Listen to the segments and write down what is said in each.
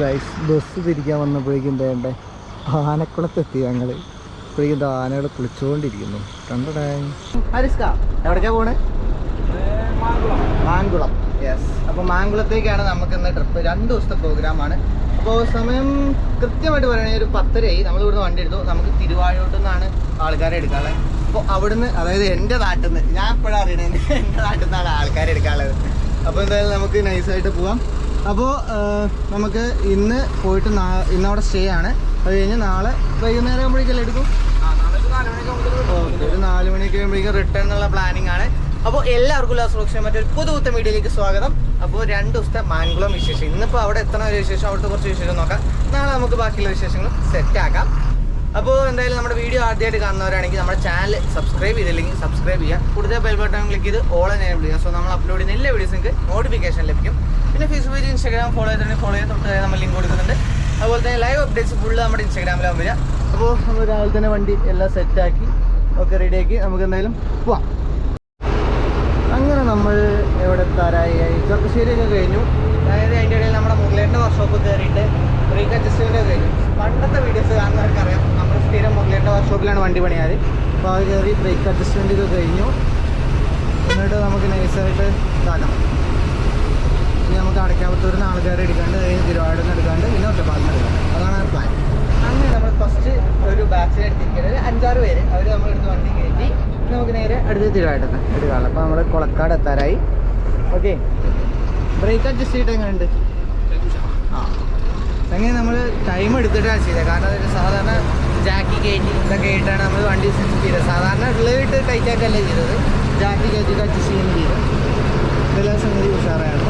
Guys bus തിരിക്കാൻ വന്നപ്പോഴേക്കും വേണ്ടേ ആനക്കുളത്തെത്തി ഞങ്ങൾ ഇപ്പോഴേക്കും ആനകൾ കുളിച്ചുകൊണ്ടിരിക്കുന്നു കണ്ടടേ. ഹരിസ്ക എവിടേക്കാ പോണേ? മാങ്കുളം. യെസ് അപ്പോൾ മാങ്കുളത്തേക്കാണ് നമുക്ക് ഇന്ന് ട്രിപ്പ് രണ്ട് ദിവസത്തെ പ്രോഗ്രാമാണ് അപ്പോൾ സമയം കൃത്യമായിട്ട് പറയുകയാണെങ്കിൽ ഒരു പത്തരയായി. നമ്മൾ ഇവിടുന്ന് വണ്ടി എടുത്തു. നമുക്ക് തിരുവാഴോട്ട് നിന്നാണ് ആൾക്കാരെ എടുക്കാനുള്ളത്. അപ്പോൾ അവിടുന്ന് അതായത് എന്റെ നാട്ടിൽ നിന്ന് ഞാൻ എപ്പോഴാണ് അറിയണത് എന്റെ നാട്ടിൽ നിന്നാണ് ആൾക്കാരെ എടുക്കാനുള്ളത്. അപ്പോൾ എന്തായാലും നമുക്ക് നൈസായിട്ട് പോവാം. അപ്പോൾ നമുക്ക് ഇന്ന് പോയിട്ട് ഇന്നവിടെ സ്റ്റേ ആണ്. അത് കഴിഞ്ഞ് നാളെ വൈകുന്നേരം ആകുമ്പോഴേക്കല്ലേ എടുക്കും? ഓക്കെ ഒരു നാല് മണിയൊക്കെ കഴിയുമ്പോഴേക്കും റിട്ടേൺ എന്നുള്ള പ്ലാനിങ് ആണ്. അപ്പോൾ എല്ലാവർക്കും ഉള്ള സുരക്ഷ മറ്റൊരു പുതുപുത്ത വീഡിയോയിലേക്ക് സ്വാഗതം. അപ്പോൾ രണ്ട് ദിവസത്തെ മാൻകുളം വിശേഷം. ഇന്നിപ്പോൾ അവിടെ എത്തണ ഒരു വിശേഷം അവിടുത്തെ കുറച്ച് വിശേഷം നോക്കാം. നാളെ നമുക്ക് ബാക്കിയുള്ള വിശേഷങ്ങൾ സെറ്റ് ആക്കാം. അപ്പോൾ എന്തായാലും നമ്മുടെ വീഡിയോ ആദ്യമായിട്ട് കാണുന്നവരാണെങ്കിൽ നമ്മുടെ ചാനൽ സബ്സ്ക്രൈബ് ചെയ്തില്ലെങ്കിൽ സബ്സ്ക്രൈബ് ചെയ്യുക. കൂടുതൽ ബെൽ ബട്ടൺ ക്ലിക്ക് ചെയ്ത് ഓൾ എനേബിൾ ചെയ്യുക. സോ നമ്മൾ അപ്ലോഡ് ചെയ്യുന്ന എല്ലാ വീഡിയോസും നോട്ടിഫിക്കേഷൻ ലഭിക്കും. പിന്നെ ഫേസ്ബുക്ക് ഇൻസ്റ്റാഗ്രാം ഫോളോ ചെയ്തിട്ടുണ്ടെങ്കിൽ ഫോളോ ചെയ്ത് തൊട്ട് നമ്മൾ ലിങ്ക് കൊടുക്കുന്നുണ്ട്. അതുപോലെ തന്നെ ലൈവ് അപ്ഡേറ്റ്സ് ഫുള്ള് നമ്മുടെ ഇൻസ്റ്റാഗ്രാമിലാവും വരിക. അപ്പോൾ നമ്മൾ രാവിലെ തന്നെ വണ്ടി എല്ലാം സെറ്റാക്കി ഒക്കെ റെഡിയാക്കി നമുക്ക് എന്തായാലും പോവാം. അങ്ങനെ നമ്മൾ എവിടെ തരായി ചെറുപ്പശ്ശേരിയൊക്കെ കഴിഞ്ഞു. അതായത് അതിന്റെ ഇടയിൽ നമ്മുടെ മുരളേന്റെ വർക്ക്ഷോപ്പ് കയറിയിട്ട് ബ്രേക്ക് അഡ്ജസ്റ്റ്മെന്റ് കഴിഞ്ഞു പണ്ടത്തെ വീഡിയോസ് കാണുന്നവർക്കറിയാം നമ്മൾ സ്ഥിരം മുരളേന്റെ വർക്ക്ഷോപ്പിലാണ് വണ്ടി പണിയാറ് അപ്പോൾ അത് കയറി ബ്രേക്ക് അഡ്ജസ്റ്റ്മെന്റ് ഒക്കെ കഴിഞ്ഞു എന്നിട്ട് നമുക്ക് നൈസായിട്ട് ഇതാക്കാം ഇനി നമുക്ക് അടയ്ക്കാപത്തൂരിൽ നിന്ന് ആൾക്കാരെ എടുക്കാണ്ട് കഴിഞ്ഞ് തിരുവാടിൽ നിന്ന് എടുക്കാണ്ട് പിന്നെ ഒറ്റപ്പാലിൽ നിന്ന് എടുക്കാണ്ട് അതാണ് പ്ലാൻ അങ്ങനെ നമ്മൾ ഫസ്റ്റ് ഒരു ബാച്ചിനെ എടുത്തിരിക്കുന്നത് ഒരു അഞ്ചാറ് പേര് അവർ നമ്മളെടുത്ത് വണ്ടി കയറ്റി നമുക്ക് നേരെ അടുത്ത് തിരുവായിട്ട് എടുക്കാനുള്ളൂ അപ്പോൾ നമ്മൾ കുളക്കാട് എത്താറായി ഓക്കെ ബ്രേക്ക് അഡ്ജസ്റ്റ് ചെയ്തിട്ട് എങ്ങനെയുണ്ട്? അങ്ങനെ നമ്മൾ ടൈം എടുത്തിട്ടാണ് ചെയ്തത് കാരണം അതൊരു സാധാരണ ജാക്കി കയറ്റി ഇതൊക്കെ ആയിട്ടാണ് നമ്മൾ വണ്ടി സെറ്റ് ചെയ്തത്. സാധാരണ ഉള്ളിലിട്ട് ടൈറ്റായിട്ടല്ലേ ചെയ്തത്. ജാക്കി കയറ്റിയിട്ട് അഡ്ജസ്റ്റ് ചെയ്യുന്ന ചെയ്തത് ഇതെല്ലാം സംഗതി ഉഷാറാണ്.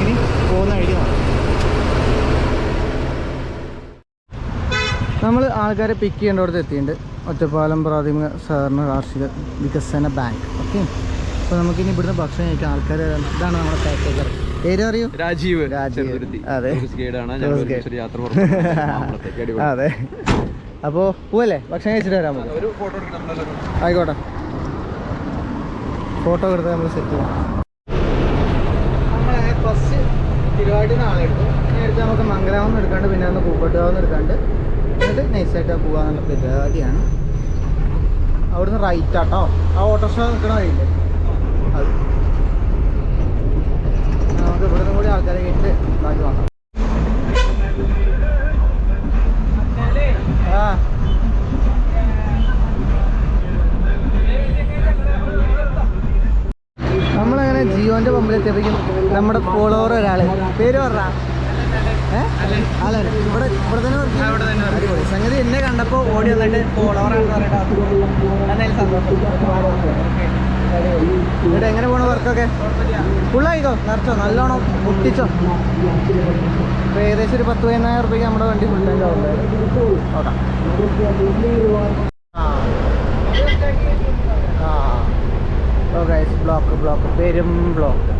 ഇനി പോകുന്ന നോക്കാം നമ്മൾ ആൾക്കാരെ പിക്ക് ചെയ്യേണ്ടടുത്ത് എത്തിയിട്ടുണ്ട്. ഒറ്റപ്പാലം പ്രാഥമിക സഹകരണ കാർഷിക വികസന ബാങ്ക് ഓക്കെ അപ്പോൾ നമുക്കിനി ഇവിടുന്ന് ഭക്ഷണം കഴിക്കാൻ ആൾക്കാർ ഇതാണ് നമ്മുടെ പാക്കേജർ പേര് അറിയൂ രാജീവ്. അതെ. യാത്ര അപ്പോ പോവല്ലേ? ഭക്ഷണം കഴിച്ചിട്ട് വരാൻ. ആയിക്കോട്ടെ. ഫോട്ടോ എടുത്ത് നമ്മൾ സെറ്റ് ചെയ്യാം. നമ്മളങ്ങനെ ഫസ്റ്റ് തിരുവാടി നാളെ എടുത്തു നേരത്തെ നമുക്ക് മംഗലാവെന്ന് എടുക്കാണ്ട് പിന്നെ ഒന്ന് പൂക്കോട്ടുകാവ് നിന്ന് എടുക്കാണ്ട് എന്നിട്ട് നൈസായിട്ട് പോകാന്നുള്ള പരിപാടിയാണ്. അവിടുന്ന് റൈറ്റ് ആട്ടോ? ആ ഓട്ടോറിക്ഷ നിൽക്കണ വഴിയില്ലേ? അത്. നമുക്ക് ഇവിടുന്ന് കൂടി ആൾക്കാരെ കേട്ട് ബാക്കി വന്നു. ആ. നമ്മളങ്ങനെ ജിയോന്റെ പമ്പിലെത്തിയപ്പോഴേക്കും നമ്മുടെ ഫോളോവർ ഒരാൾ. പേര് പറഞ്ഞ? അല്ല ഇവിടെ ഇവിടെ തന്നെ അടിപൊളി. സംഗതി എന്നെ കണ്ടപ്പോ ഓടി വന്നിട്ട് ഫോളോവർ ആണെന്ന് പറഞ്ഞിട്ട് എന്തായാലും സന്തോഷം. ഇവിടെ എങ്ങനെ പോണ വർക്കൊക്കെ? ഫുള്ളായിക്കോ നിറച്ചോ? നല്ലോണം മുട്ടിച്ചോ അപ്പൊ ഏകദേശം ഒരു പത്ത് പതിനായിരം റുപ്യക്ക് നമ്മുടെ വണ്ടി ബ്ലോക്ക് ബ്ലോക്ക് പെരും ബ്ലോക്ക്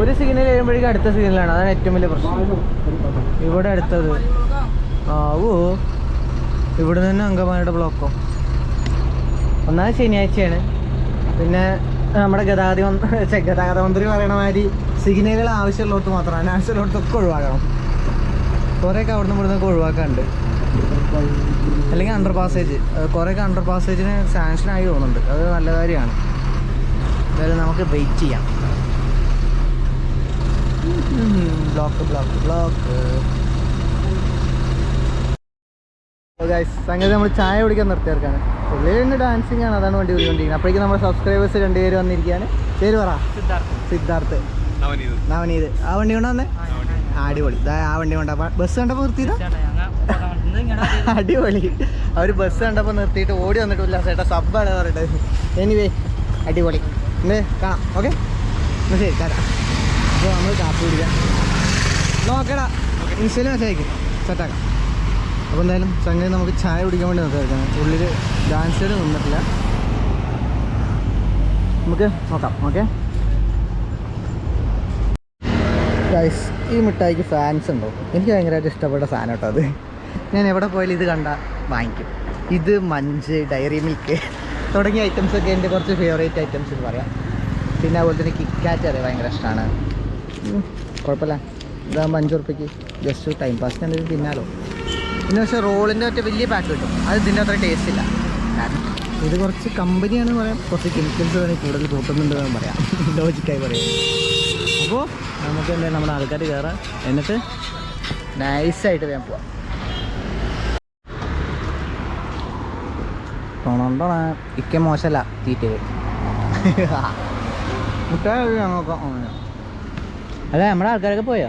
ഒരു സിഗ്നൽ കഴിയുമ്പോഴേക്കും അടുത്ത സിഗ്നലാണ് അതാണ് ഏറ്റവും വലിയ പ്രശ്നം. ഇവിടെ അടുത്തത്. ആ ഓ ഇവിടെ നിന്ന് അങ്കമാലിയുടെ ബ്ലോക്കോ ഒന്നാമത് ശനിയാഴ്ചയാണ്. പിന്നെ നമ്മുടെ ഗതാഗത ഗതാഗത മന്ത്രി പറയണ മാതിരി സിഗ്നലുകൾ ആവശ്യമുള്ളവർക്ക് മാത്രം അനാവശ്യമുള്ളവർക്കൊക്കെ ഒഴിവാക്കണം കുറേയൊക്കെ അവിടുന്ന് ഇവിടുന്നൊക്കെ ഒഴിവാക്കാണ്ട് അല്ലെങ്കിൽ അണ്ടർ പാസേജ് കുറേയൊക്കെ അണ്ടർ പാസേജിന് സാങ്ഷൻ ആയി തോന്നുന്നുണ്ട്. അത് നല്ല കാര്യമാണ്. എന്തായാലും നമുക്ക് വെയിറ്റ് ചെയ്യാം. ബ്ലോക്ക് ബ്ലോക്ക് ബ്ലോക്ക് സംഗതി നമ്മൾ ചായ കുടിക്കാൻ നിർത്തിയേർക്കാണ്. പുള്ളി തന്നെ ഡാൻസിങ് ആണ് അതാണ് വണ്ടി വിളിക്കൊണ്ടിരിക്കുന്നത് അപ്പോഴേക്കും നമ്മുടെ സബ്സ്ക്രൈബേഴ്സ് രണ്ടുപേര് വന്നിരിക്കുകയാണ്. പേര് പറ. സിദ്ധാർത്ഥ്. നവനീത്. നവനീത്. ആ വണ്ടി കൊണ്ട് വന്നേ? അടിപൊളി. ദാ ആ വണ്ടി കൊണ്ടാ. ബസ് കണ്ടപ്പോൾ നിർത്തി അടിപൊളി. അവർ ബസ് കണ്ടപ്പോൾ നിർത്തിയിട്ട് ഓടി വന്നിട്ട് ഉല്ലാസേട്ടാ സബ്ബാണ് പറഞ്ഞിട്ട്. എനിവേ അടിപൊളി. കാണാം. ഓക്കെ എന്നാ ശരി തരാം അപ്പോൾ നമ്മൾ കാപ്പി കുടിക്കാം. നോക്കടാ. ഇൻസ്റ്റയിൽ മെസ്സേജ് അയക്കും സെറ്റാക്കാം അപ്പോൾ എന്തായാലും സംഗതി നമുക്ക് ചായ കുടിക്കാൻ വേണ്ടി നിർത്തിയിരിക്കണം ഉള്ളിൽ ഡാൻസർ നിന്നിട്ടില്ല. നമുക്ക് നോക്കാം ഓക്കെ ഗൈസ് ഈ മിഠായിക്ക് ഫാൻസ് ഉണ്ടോ? എനിക്ക് ഭയങ്കരമായിട്ട് ഇഷ്ടപ്പെട്ട സാധനം കേട്ടോ അത്. ഞാൻ എവിടെ പോയാലും ഇത് കണ്ട വാങ്ങിക്കും. ഇത് മഞ്ച് ഡയറി മിൽക്ക് തുടങ്ങിയ ഐറ്റംസ് ഒക്കെ എന്റെ കുറച്ച് ഫേവറേറ്റ് ഐറ്റംസ് എന്ന് പറയാം. പിന്നെ അതുപോലെ തന്നെ കിക്കാറ്റ് അറിയാം ഭയങ്കര ഇഷ്ടമാണ്. കുഴപ്പമില്ല. ഇതാകുമ്പോൾ അഞ്ച് ഉറുപ്പ്യക്ക് ജസ്റ്റ് ടൈം പാസ് എന്തെങ്കിലും തിന്നാലോ? പിന്നെ പക്ഷേ റോളിന്റെ മറ്റേ വലിയ പാക്ക് കിട്ടും. അത് ഇതിന്റെ അത്ര ടേസ്റ്റ് ഇല്ല. ഇത് കുറച്ച് കമ്പനിയാണ് പറയാം കുറച്ച് കെമിക്കൽസ് വേണമെങ്കിൽ കൂടുതൽ കൂട്ടുന്നുണ്ട് എന്ന് പറയാം. ലോജിക്കായി പറയാം. അപ്പോൾ നമുക്ക് എന്താ നമ്മുടെ ആൾക്കാർ കയറാം. എന്നിട്ട് നൈസായിട്ട് ഞാൻ പോവാം. ടൊണോണ്ടോണ ഇക്ക മോശമല്ല തീറ്റ. മുട്ടായ ഞങ്ങൾക്ക് അല്ല നമ്മുടെ ആൾക്കാരൊക്കെ പോയോ?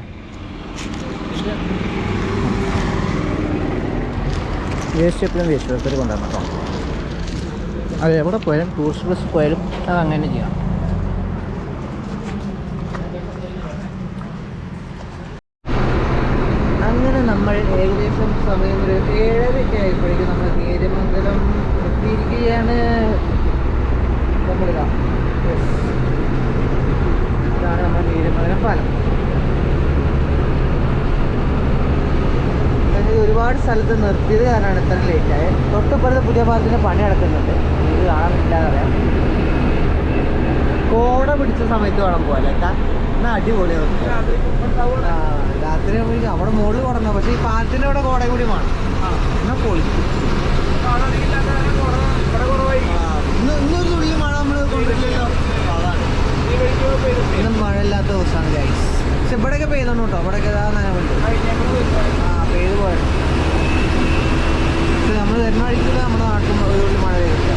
വേസ്റ്റ് എപ്പോഴും വേസ്റ്റ് പേപ്പർ കൊണ്ടുവരണം കേട്ടോ. അത് എവിടെ പോയാലും ടൂറിസ്റ്റ് ബസ് പോയാലും അത് അങ്ങനെ ചെയ്യണം അങ്ങനെ നമ്മൾ ഏകദേശം സമയം ഒരു ഏഴരയ്ക്ക് ആയപ്പോഴേക്കും നമ്മൾ നേര്യമംഗലം എത്തിയിരിക്കുകയാണ്. നമ്മളിതാ. Yes. ഇതാണ് നമ്മുടെ നേര്യമംഗലം പാലം ഇത് ഒരുപാട് സ്ഥലത്ത് നിർത്തിയത് കാരണമാണ് ഇത്ര ലേറ്റ് ആയത്. തൊട്ടപ്പുറത്ത് പുതിയ പാലത്തിന് പണി നടക്കുന്നുണ്ട്. ഇത് പറ്റില്ലാന്ന് കോട പിടിച്ച സമയത്ത് വേണം പോലെ എന്നാൽ അടിപൊളിയാണ് ആ, രാത്രി ആകുമ്പോഴേക്കും അവിടെ മുകളിൽ കൊടുക്കണം പക്ഷേ ഈ പാലത്തിന്റെ അവിടെ കോട കൂടി വേണം. എന്നാൽ പൊളിക്കും ഇന്നൊരു തുള്ളി മഴ നമ്മൾ കൊണ്ടിട്ടില്ലല്ലോ. അതാണ്. ഇന്നും മഴയില്ലാത്ത ദിവസമാണ് ഗൈസ് പക്ഷെ ഇവിടെയൊക്കെ പെയ്തോണ്ട് കേട്ടോ. ഇവിടെയൊക്കെ ഇതാ നനവുണ്ട്. പെയ്ത് പോയത് പക്ഷെ നമ്മൾ വഴിക്കില്ല നമ്മുടെ നാട്ടിൽ ഒരു തുള്ളി മഴ പെയ്തില്ല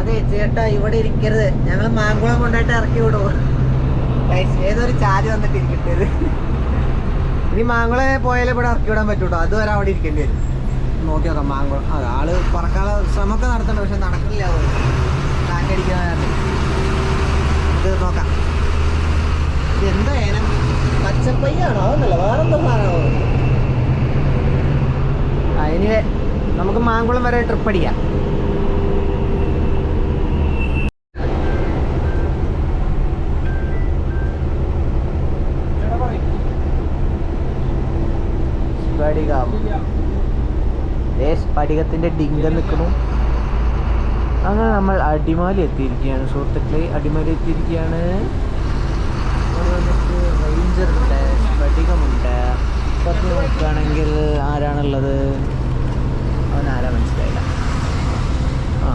അതെ ചേട്ടാ ഇവിടെ ഇരിക്കരുത്. ഞങ്ങൾ മാങ്കുളം കൊണ്ടായിട്ട് ഇറക്കി വിടുവോ ഏതൊരു ചാരി വന്നിട്ട് ഇരിക്കട്ടത് ഇനി മാങ്കുളം പോയാലേ ഇവിടെ ഇറക്കി വിടാൻ പറ്റൂട്ടോ. അതുവരെ അവിടെ ഇരിക്കേണ്ടി വരും. നോക്കി നോക്കാം മാങ്കുളം. അത് ആൾ പറക്കാനുള്ള ശ്രമമൊക്കെ നടത്തണ്ട പക്ഷെ നടക്കില്ല. കാറ്റടിക്കാൻ ഇത് നോക്കാം. എന്താ ഏനം പച്ചപ്പയ്യാണോ? അതൊന്നല്ല വേറെന്തോ സാധനമാണോ ഇനി നമുക്ക് മാങ്കുളം വരെ ട്രിപ്പ് അടിക്കാം. സ്ഫടികം ദേ സ്ഫടികത്തിന്റെ ഡിങ്ക നിൽക്കുന്നു. അങ്ങനെ നമ്മൾ അടിമാലി എത്തിയിരിക്കുകയാണ്. സുഹൃത്തുക്കളെ അടിമാലി എത്തിയിരിക്കുകയാണ്. റേഞ്ചറുണ്ട് സ്ഫടികമുണ്ട് പുറത്ത് നോക്കുകയാണെങ്കിൽ ആരാണുള്ളത്? അവൻ ആരാ മനസ്സിലായില്ല. ആ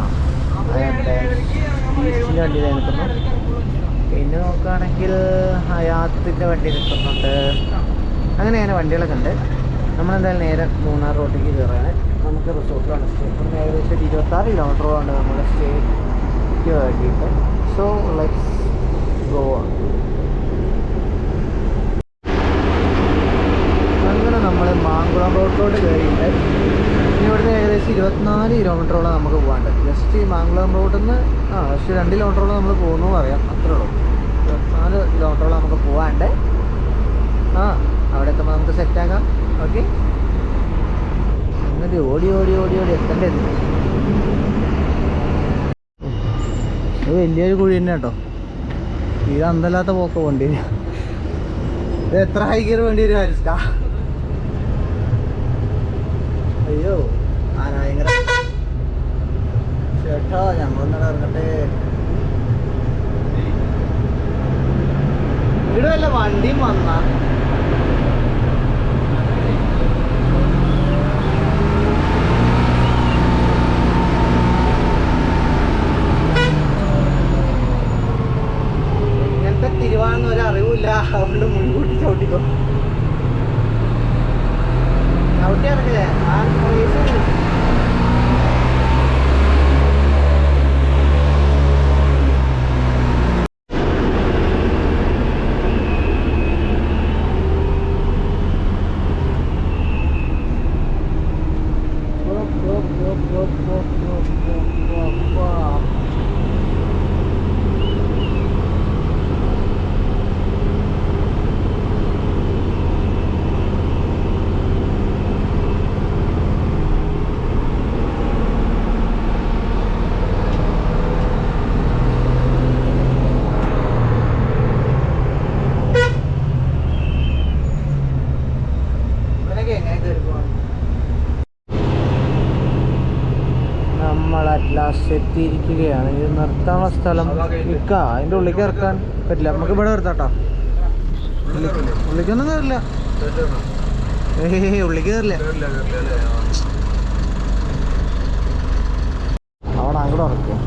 അയാളുടെ വണ്ടിയിൽ നിൽക്കുന്നു പിന്നെ നോക്കുകയാണെങ്കിൽ ഹയാത്തിന്റെ വണ്ടി നിൽക്കുന്നുണ്ട്. അങ്ങനെ അങ്ങനെ വണ്ടികളൊക്കെ ഉണ്ട്. നമ്മളെന്തായാലും നേരെ മൂന്നാർ റോട്ടിലേക്ക് കയറാണ് നമുക്ക് റിസോർട്ടിലാണ്. സ്റ്റേ ഇവിടുന്ന് ഏകദേശം ഒരു ഇരുപത്താറ് ഉണ്ട് നമ്മുടെ സ്റ്റേക്ക് വേണ്ടിയിട്ട്. സോ ലെറ്റ്സ് ഗോ അങ്ങനെ നമ്മൾ മാങ്കുളം റോഡിലോട്ട് കയറിയിട്ട് ഇനി ഇവിടുന്ന് ഏകദേശം ഇരുപത്തിനാല് കിലോമീറ്ററോളം നമുക്ക് പോകാണ്ട് ജസ്റ്റ് ഈ മാങ്കുളം റോഡിൽ നിന്ന് ആ പക്ഷേ രണ്ട് കിലോമീറ്ററോളം നമ്മൾ പോകുന്നു പറയാം. അത്രേ ഉള്ളൂ. ഇരുപത്തിനാല് കിലോമീറ്ററോളം നമുക്ക് പോകാണ്ട് ആ അവിടെ എത്തുമ്പോൾ നമുക്ക് സെറ്റാക്കാം ഓക്കെ എന്നിട്ട് ഓടി ഓടി ഓടി ഓടി എത്തേണ്ടത് ഇത്? വലിയൊരു കുഴി തന്നെ കേട്ടോ. ഇത് അന്തല്ലാത്ത പോക്ക് വേണ്ടി. വരും ഇത് എത്ര ഹൈക്കർ വേണ്ടി വരും ഹരിസ്ക അയ്യോ ആന ഭയങ്കര ചേട്ടാ ഞങ്ങളൊന്നും ഇറങ്ങട്ടെ. ഇവിടെ വല്ല വണ്ടിയും വന്നാ. அப்படின்னு முன்கூட்டி சவுட்டிக்கும் சவுட்டியாக இருக்குது ലാസ്റ്റ് എത്തിയിരിക്കുകയാണ് ഇത് നിർത്താനുള്ള സ്ഥലം നിൽക്കുക അതിന്റെ ഉള്ളിലേക്ക് ഇറക്കാൻ പറ്റില്ല. നമുക്ക് ഇവിടെ നിർത്താട്ടോ. ഉള്ളിക്കൊന്നും കയറില്ല ഉള്ളിക്ക് കയറില്ല അവിടെ അങ്ങോട്ട് ഉറക്കും.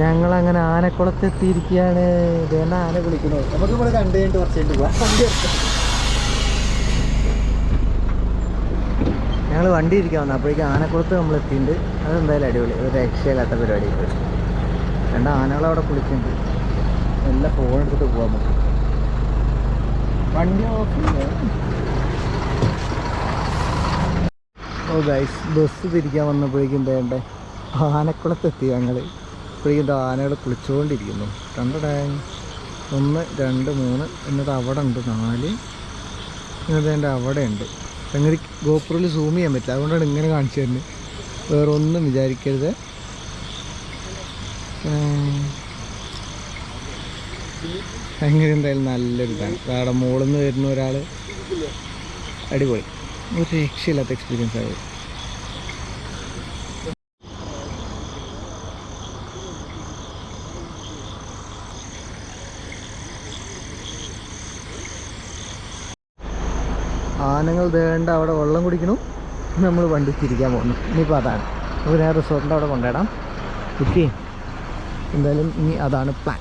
ഞങ്ങൾ അങ്ങനെ ആനക്കുളത്ത് എത്തിയിരിക്കുകയാണ്. ആന വിളിക്കുന്നത്. നമുക്ക് ഇവിടെ കണ്ടു കഴിഞ്ഞിട്ട് കുറച്ച് കഴിഞ്ഞിട്ട് പോവാം. ഞങ്ങൾ വണ്ടി ഇരിക്കാൻ വന്നു. അപ്പോഴേക്കും ആനക്കുളത്ത് നമ്മൾ എത്തിയിട്ടുണ്ട്. അതെന്തായാലും അടിപൊളി. ഒരു രക്ഷയില്ലാത്ത പരിപാടി രണ്ട് ആനകളെ അവിടെ കുളിക്കുന്നുണ്ട്. എല്ലാം ഫോൺ എടുത്തിട്ട് പോകാൻ നമുക്ക്. വണ്ടി ഓ ഗൈസ് ബസ് തിരിക്കാൻ വന്നപ്പോഴേക്കും വേണ്ടേ ആനക്കുളത്തെത്തി ഞങ്ങൾ ഇപ്പോഴേക്കും ആനകൾ കുളിച്ചുകൊണ്ടിരിക്കുന്നു കണ്ടടേ? ഒന്ന് രണ്ട് മൂന്ന് എന്നിട്ട് അവിടെ ഉണ്ട് നാല്. എന്നിട്ട് എന്റെ അവിടെ ഉണ്ട് അങ്ങനെ ഗോപുറിൽ സൂം ചെയ്യാൻ പറ്റില്ല. അതുകൊണ്ടാണ് ഇങ്ങനെ കാണിച്ചു തരുന്നത്. വേറെ ഒന്നും വിചാരിക്കരുത്. ഭയങ്കര എന്തായാലും നല്ലൊരു ഇതാണ്. അവിടെ മുകളിൽ നിന്ന് വരുന്ന ഒരാൾ അടിപൊളി. ഒരു രക്ഷയില്ലാത്ത എക്സ്പീരിയൻസ് ആയത് ആനകൾ വേണ്ട അവിടെ വെള്ളം കുടിക്കണു. നമ്മൾ വണ്ടി തിരിക്കാൻ പോകുന്നു ഇനിയിപ്പോൾ അതാണ്. അപ്പോൾ ഞാൻ റിസോർട്ടിന്റെ അവിടെ കൊണ്ടുപോയിടാം ഓക്കെ എന്തായാലും ഇനി അതാണ് പ്ലാൻ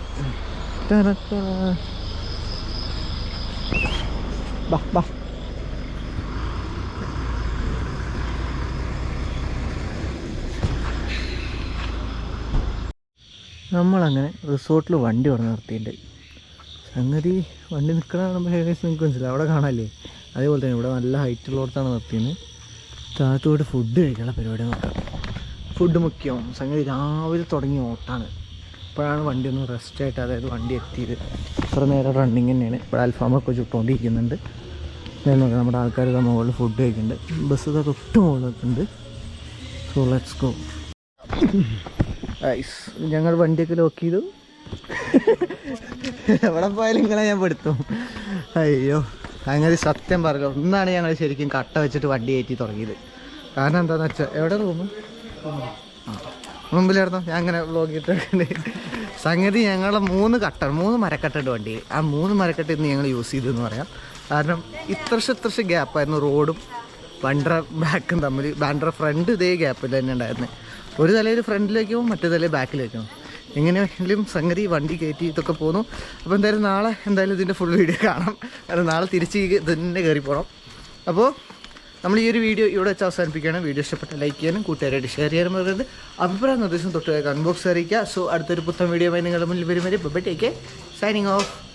നമ്മളങ്ങനെ റിസോർട്ടിൽ വണ്ടി ഇവിടെ നിർത്തിയിട്ടുണ്ട്. സംഗതി വണ്ടി നിൽക്കണ കാണുമ്പോൾ ഏകദേശം നിങ്ങൾക്ക് അവിടെ കാണാല്ലേ? അതേപോലെ തന്നെ ഇവിടെ നല്ല ഹൈറ്റ് ഉള്ളിടത്താണ് നിർത്തിയത്. താഴത്തോട്ട് ഫുഡ് കഴിക്കാനുള്ള പരിപാടി നോക്കാം. ഫുഡ് മുഖ്യം. സംഗതി രാവിലെ തുടങ്ങിയ ഓട്ടാണ്. ഇപ്പോഴാണ് വണ്ടി ഒന്ന് റെസ്റ്റ് ആയിട്ട് അതായത് വണ്ടി എത്തിയത്. ഇത്ര നേരം റണ്ണിങ് തന്നെയാണ്. ഇപ്പോൾ അൽഫാമൊക്കെ ചുട്ടുകൊണ്ടിരിക്കുന്നുണ്ട് നോക്കാം. നമ്മുടെ ആൾക്കാർ മുകളിൽ ഫുഡ് കഴിക്കുന്നുണ്ട്. ബസ് ഇതാ തൊട്ട് മുകളിലുണ്ട് സോ ലെറ്റ്സ് ഗോ ഐസ് ഞങ്ങൾ വണ്ടിയൊക്കെ ലോക്ക് ചെയ്തു. എവിടെ പോയാലും ഇങ്ങനെ ഞാൻ പെടുത്തും. അയ്യോ. അങ്ങനെ സത്യം പറയല്ലോ ഒന്നാണ് ഞങ്ങൾ ശരിക്കും കട്ട വെച്ചിട്ട് വണ്ടി കയറ്റി തുടങ്ങിയത്. കാരണം എന്താണെന്ന് വെച്ചാൽ എവിടെ റൂം മുമ്പിലായിരുന്നു. ഞാൻ അങ്ങനെ വ്ലോഗ് ഇട്ടിട്ടുണ്ട് സംഗതി ഞങ്ങളെ മൂന്ന് കട്ട മൂന്ന് മരക്കട്ടുണ്ട് വണ്ടി. ആ മൂന്ന് മരക്കട്ട ഇന്ന് ഞങ്ങൾ യൂസ് ചെയ്തെന്ന് പറയാം. കാരണം ഇത്രശ ഇത്രശ ഗ്യാപ്പായിരുന്നു റോഡും വണ്ടറ ബാക്കും തമ്മിൽ വണ്ടറ ഫ്രണ്ട് ഇതേ ഗ്യാപ്പിൽ തന്നെ ഉണ്ടായിരുന്നു. ഒരു തലയിൽ ഫ്രണ്ടിലേക്കും മറ്റേ തലയിൽ ബാക്കിലേക്കും എങ്ങനെയെങ്കിലും സംഗതി വണ്ടി കയറ്റി ഇതൊക്കെ പോന്നു. അപ്പോൾ എന്തായാലും നാളെ എന്തായാലും ഇതിന്റെ ഫുൾ വീഡിയോ കാണാം. കാരണം നാളെ തിരിച്ച് തന്നെ കയറി പോകണം അപ്പോൾ നമ്മൾ ഈ ഒരു വീഡിയോ ഇവിടെ വെച്ച് അവസാനിപ്പിക്കുകയാണ്. വീഡിയോ ഇഷ്ടപ്പെട്ട ലൈക്ക് ചെയ്യാനും കൂട്ടുകാരായിട്ട് ഷെയർ ചെയ്യാനും പറയുന്നത് അഭിപ്രായം നിർദ്ദേശം തൊട്ട് കൺബോക്സ് അറിയിക്കുക. സോ അടുത്തൊരു പുത്തൻ വീഡിയോ ആയി നിങ്ങളുടെ മുന്നിൽ വരും വരെ ബൈ സൈനിങ് ഓഫ്